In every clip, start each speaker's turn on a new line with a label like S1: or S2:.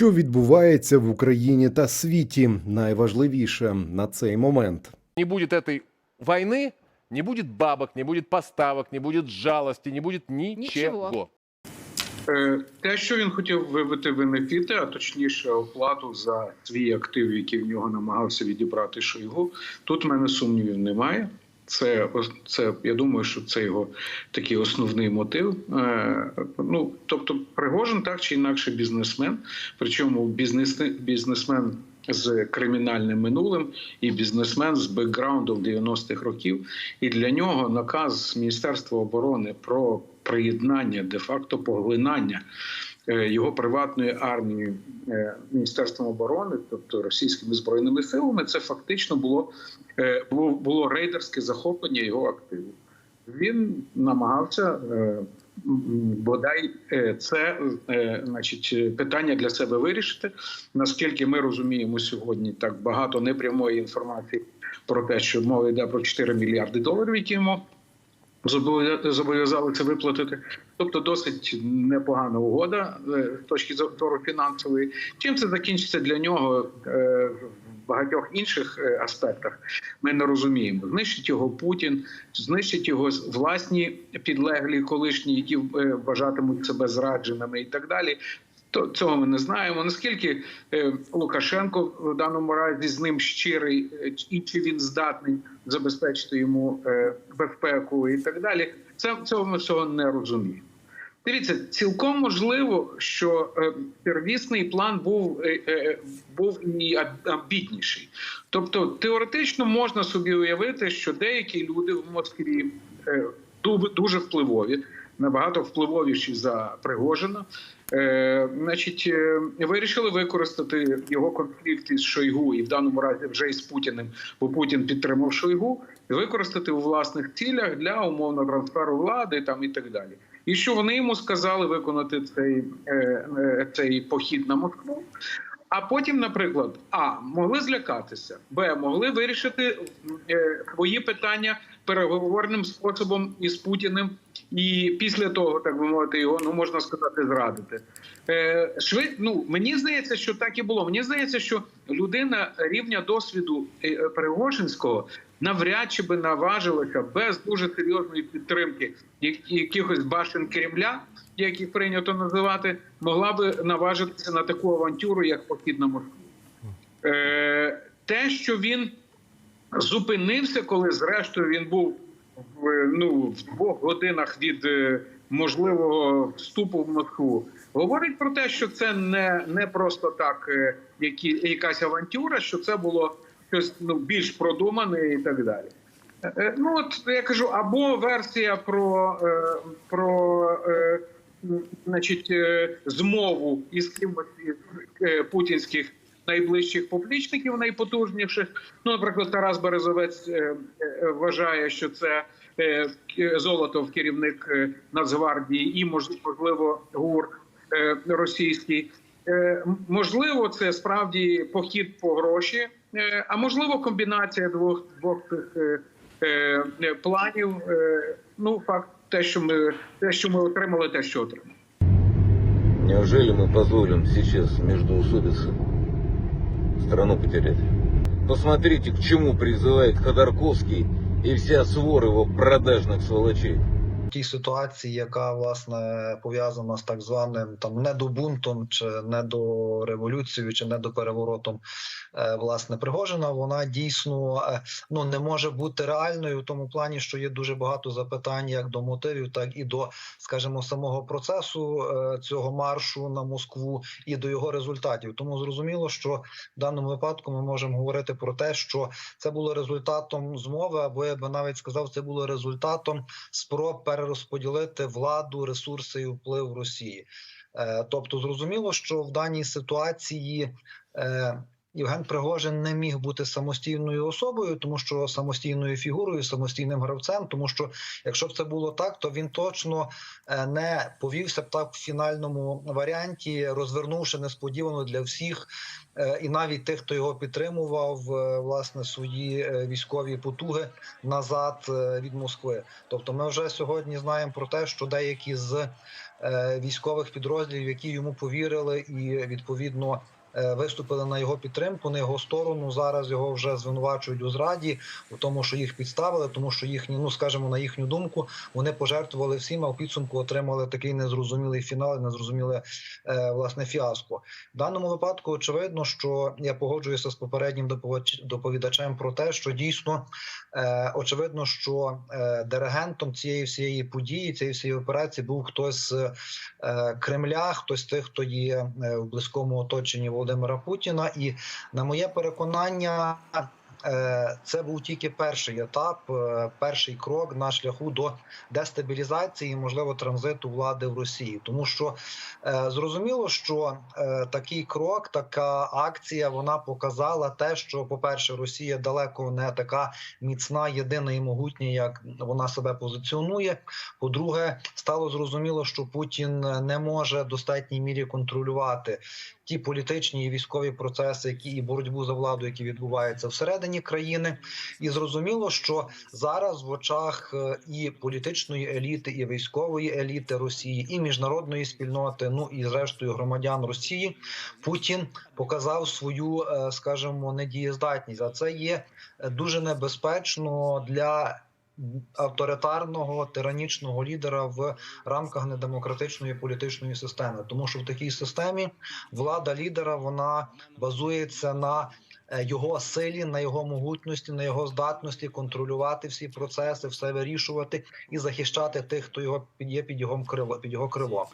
S1: Що відбувається в Україні та світі, найважливіше на цей момент.
S2: не будет этой войны, не будет бабок, не будет поставок, не будет жалости, не будет ничего.
S3: Ничего.
S4: Е, Те, що він хотів вибити бенефіти, а точніше оплату за свій актив, який в нього намагався відібрати Шойгу, тут в мене сумнівів немає. Це, це я думаю, що це його такий основний мотив. Е, ну тобто, Пригожин так чи інакше бізнесмен, причому бізнес, бізнесмен з кримінальним минулим і бізнесмен з бекграундом 90-х років. І для нього наказ Міністерства оборони про приєднання, де-факто поглинання е, його приватної армії е, Міністерством оборони, тобто російськими збройними силами, це фактично було, було, було рейдерське захоплення його активів. Він намагався е, бодай е, це е, значить, е, питання для себе вирішити. Наскільки ми розуміємо сьогодні, так багато непрямої інформації про те, що мова йде про 4 мільярди доларів, які йому зобов'я- зобов'язалися виплатити. Тобто досить непогана угода е, з точки зору фінансової. Чим це закінчиться для нього е, багатьох інших е, аспектах? Ми не розуміємо. Знищить його Путін, знищить його власні підлеглі колишні, які е, вважатимуть себе зрадженими і так далі. То цього ми не знаємо. Наскільки е, Лукашенко в даному разі з ним щирий, і чи він здатний забезпечити йому безпеку і так далі. Це цього ми всього не розуміємо. Дивіться, цілком можливо, що е, первісний план був, е, е, був і амбітніший. Тобто, теоретично можна собі уявити, що деякі люди в Москві дуже впливові, набагато впливовіші за Пригожина. Значить, вирішили використати його конфлікт із Шойгу і в даному разі вже із Путіним, бо Путін підтримав Шойгу, використати у власних цілях для умовно трансферу влади там і так далі. І що вони йому сказали виконати цей, е, е, цей похід на Москву. А потім, наприклад, а могли злякатися, б могли вирішити е, свої питання переговорним способом із Путіним, і після того, так би мовити, його ну можна сказати, зрадити. Швид, ну мені здається, що так і було. Мені здається, що людина рівня досвіду Пригожинського навряд чи би наважилася без дуже серйозної підтримки як- якихось башен Кремля, як їх прийнято називати, могла би наважитися на таку авантюру, як похід на Москву. Е, те, що він зупинився, коли зрештою він був в, ну, в двох годинах від е, можливого вступу в Москву, говорить про те, що це не, не просто так е, які, якась авантюра, що це було щось ну, більш продумане і так далі. Е, е, Ну от я кажу, або версія про, е, про значить, змову із кимось із путінських найближчих поплічників, найпотужніших. Ну, наприклад, Тарас Березовець вважає, що це Золотов, керівник Нацгвардії, і мож- можливо ГУР російський. Можливо, це справді похід по гроші, а можливо, комбінація двох двох цих е, е, е, планів. Е, Ну, факт, те, що ми те, що ми отримали, те, що отримали.
S5: Неужели мы позволим сейчас междоусобицы страну потерять? Посмотрите, к чему призывает Ходорковский и вся свора его продажных сволочей.
S6: тій ситуації, яка власне пов'язана з так званим там недобунтом, чи недореволюцією, чи недопереворотом е, власне Пригожина, вона дійсно е, ну не може бути реальною в тому плані, що є дуже багато запитань як до мотивів, так і до, скажімо, самого процесу е, цього маршу на Москву і до його результатів. Тому зрозуміло, що в даному випадку ми можемо говорити про те, що це було результатом змови, або я би навіть сказав, це було результатом спроб перерозподілити владу, ресурси і вплив Росії. Е, Тобто, зрозуміло, що в даній ситуації. Євген Пригожин не міг бути самостійною особою, тому що самостійною фігурою, самостійним гравцем. Тому що якщо б це було так, то він точно е, не повівся б так в фінальному варіанті, розвернувши несподівано для всіх, е, і навіть тих, хто його підтримував, е, власне свої військові потуги назад від Москви. Тобто, ми вже сьогодні знаємо про те, що деякі з військових підрозділів, які йому повірили, і відповідно. Е, Виступили на його підтримку, на його сторону. Зараз його вже звинувачують у зраді, у тому, що їх підставили, тому що їхні, ну скажімо, на їхню думку, вони пожертвували всім, а в підсумку отримали такий незрозумілий фінал, незрозуміле е, власне фіаско. В даному випадку очевидно, що я погоджуюся з попереднім доповідач- доповідачем про те, що дійсно е, очевидно, що диригентом цієї всієї події, цієї всієї операції був хтось з Кремля, хтось з тих, хто є в близькому оточенні Володимира Путіна. І на моє переконання. е, Це був тільки перший етап, е, перший крок на шляху до дестабілізації, можливо, транзиту влади в Росії, тому що е, зрозуміло, що такий крок, така акція, вона показала те, що, по-перше, Росія далеко не така міцна, єдина і могутня, як вона себе позиціонує. По-друге, стало зрозуміло, що Путін не може в достатній мірі контролювати ті політичні і військові процеси, які і боротьбу за владу, які відбуваються всередині країни, і зрозуміло, що зараз в очах е, і політичної еліти, і військової еліти Росії, і міжнародної спільноти, ну і зрештою громадян Росії, Путін показав свою, е, скажімо, недієздатність. А це є е, дуже небезпечно для. Авторитарного тиранічного лідера в рамках недемократичної політичної системи, тому що в такій системі влада лідера вона базується на е, його силі, на його могутності, на його здатності контролювати всі процеси, все вирішувати і захищати тих, хто його є під його крило, під його крило.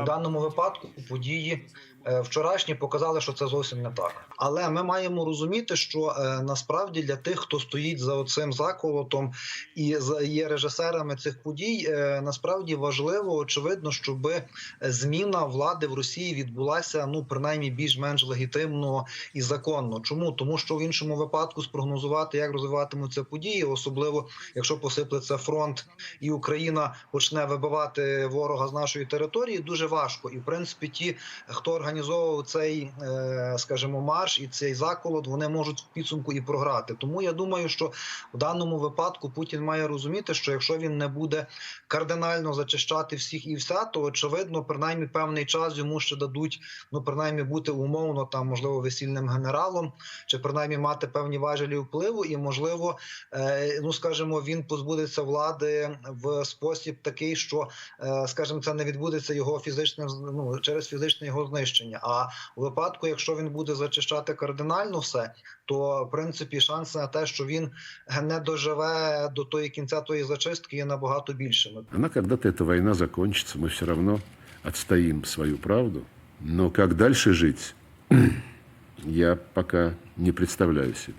S6: У даному випадку події вчорашні показали, що це зовсім не так. Але ми маємо розуміти, що е, насправді для тих, хто стоїть за оцим заколотом і є режисерами цих подій, е, насправді важливо, очевидно, щоб зміна влади в Росії відбулася ну принаймні більш-менш легітимно і законно. Чому тому, що в іншому випадку спрогнозувати, як розвиватимуться події, особливо якщо посиплеться фронт і Україна почне вибивати ворога з нашої території, дуже важко. І в принципі, ті, хто організовував цей, е, скажімо, марш і цей заколот, вони можуть в підсумку і програти. Тому я думаю, що в даному випадку Путін має розуміти, що якщо він не буде кардинально зачищати всіх і вся, то очевидно, принаймні певний час йому ще дадуть, ну принаймні бути умовно там, можливо, весільним генералом, чи принаймні мати певні важелі впливу, і можливо, е, ну скажімо, він позбудеться влади в спосіб такий, що е, скажімо, це не відбудеться його фізичним ну, через фізичне його знищення. А у випадку, якщо він буде зачищати кардинально все, то в принципі шанси на те, що він не доживе до тої кінця тої зачистки, є набагато більшими.
S3: Вона, коли ця війна закінчиться, ми все одно отстоим свою правду. Но як далі жити, я поки не представляю себе.